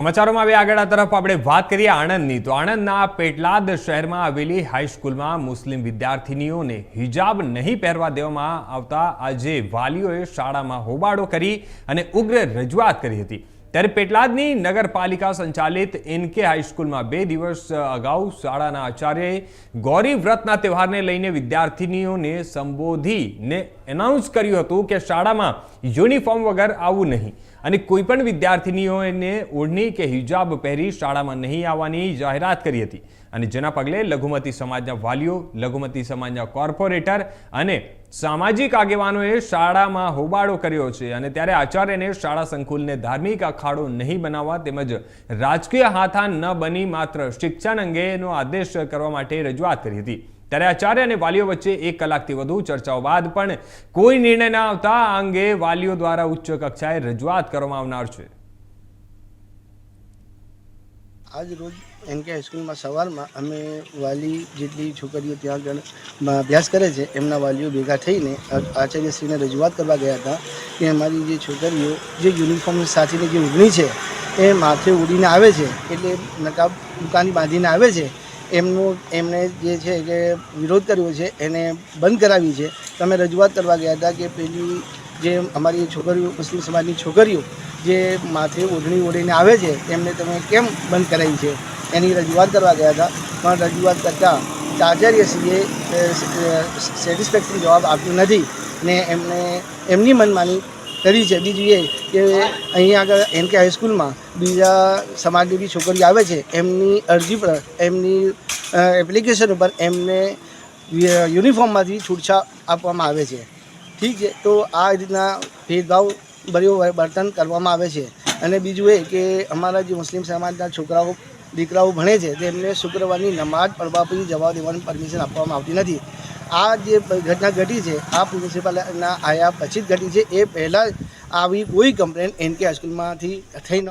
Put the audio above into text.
સમાચારોમાં હવે આગળ તરફ આપણે વાત કરીએ આણંદની. તો આણંદના પેટલાદ શહેરમાં આવેલી હાઈસ્કૂલમાં મુસ્લિમ વિદ્યાર્થિનીઓને હિજાબ નહીં પહેરવા દેવામાં આવતા આજે વાલીઓએ શાળામાં હોબાળો કરી અને ઉગ્ર રજૂઆત કરી હતી. ત્યારે પેટલાદની નગરપાલિકા સંચાલિત એનકે હાઈસ્કૂલમાં બે દિવસ અગાઉ શાળાના આચાર્યએ ગૌરી વ્રતના તહેવારને લઈને વિદ્યાર્થિનીઓને સંબોધીને એનાઉન્સ કર્યું હતું કે શાળામાં યુનિફોર્મ વગર આવવું નહીં. અને કોઈપણ વિદ્યાર્થીનીઓને ઓઢણી કે હિજાબ પહેરી શાળામાં નહીં આવવાની જાહેરાત કરી હતી. અને જેના પગલે લઘુમતી સમાજના વાલીઓ, લઘુમતી સમાજના કોર્પોરેટર અને સામાજિક આગેવાનોએ શાળામાં હોબાળો કર્યો છે અને ત્યારે આચાર્યને શાળા સંકુલને ધાર્મિક અખાડો નહીં બનાવવા તેમજ રાજકીય હાથાન ન બની માત્ર શિક્ષણ અંગેનો આદેશ કરવા માટે રજૂઆત કરી હતી. ત્યારે આચાર્ય અને વાલીઓ વચ્ચે એક કલાકથી વધુ ચર્ચાઓ બાદ પણ કોઈ નિર્ણય ન આવતા આ અંગે વાલીઓ દ્વારા ઉચ્ચ કક્ષાએ રજૂઆત કરવામાં આવનાર છે. આજ રોજ એનકે હાઈસ્કૂલમાં સવારમાં અમે વાલી જેટલી છોકરીઓ ત્યાં આગળ અભ્યાસ કરે છે, એમના વાલીઓ ભેગા થઈને આચાર્યશ્રીને રજૂઆત કરવા ગયા હતા કે અમારી જે છોકરીઓ, જે યુનિફોર્મ સાથેની જે ઉગણી છે, એ માથે ઉડીને આવે છે, એટલે નકાબ દુકાની બાંધીને આવે છે, એમનું, એમણે જે છે કે વિરોધ કર્યો છે, એને બંધ કરાવી છે. તમે રજૂઆત કરવા ગયા હતા કે પેલી જે અમારી છોકરીઓ, મુસ્લિમ સમાજની છોકરીઓ જે માથે ઓઢણી ઓઢીને આવે છે, એમને તમે કેમ બંધ કરાવી છે? એની રજૂઆત કરવા ગયા હતા. પણ રજૂઆત કરતાં આચાર્યશ્રીએ સેટિસ્ફેક્ટરી જવાબ આપ્યો નથી ને એમને એમની મનમાની કરી છે. બીજું એ કે અહીંયા આગળ એન કે હાઈસ્કૂલમાં બીજા સમાજની બી છોકરી આવે છે, એમની અરજી પર, એમની એપ્લિકેશન ઉપર એમને યુનિફોર્મમાંથી છૂટછા આપવામાં આવે છે. ઠીક છે? તો આ રીતના ભેદભાવ ભર્યું વર્તન કરવામાં આવે છે. અને બીજું એ કે અમારા જે મુસ્લિમ સમાજના છોકરાઓ, દીકરાઓ ભણે છે, તેમને શુક્રવારની નમાઝ પડવા પછી જવા દેવાની પરમિશન આપવામાં આવતી નથી. આ જે ઘટના ઘટી છે, આ પ્રિન્સિપાલના આયા પછી જ ઘટી છે. એ પહેલાં આવી કોઈ કમ્પ્લેન એન કે હાઈસ્કૂલમાંથી થઈ ન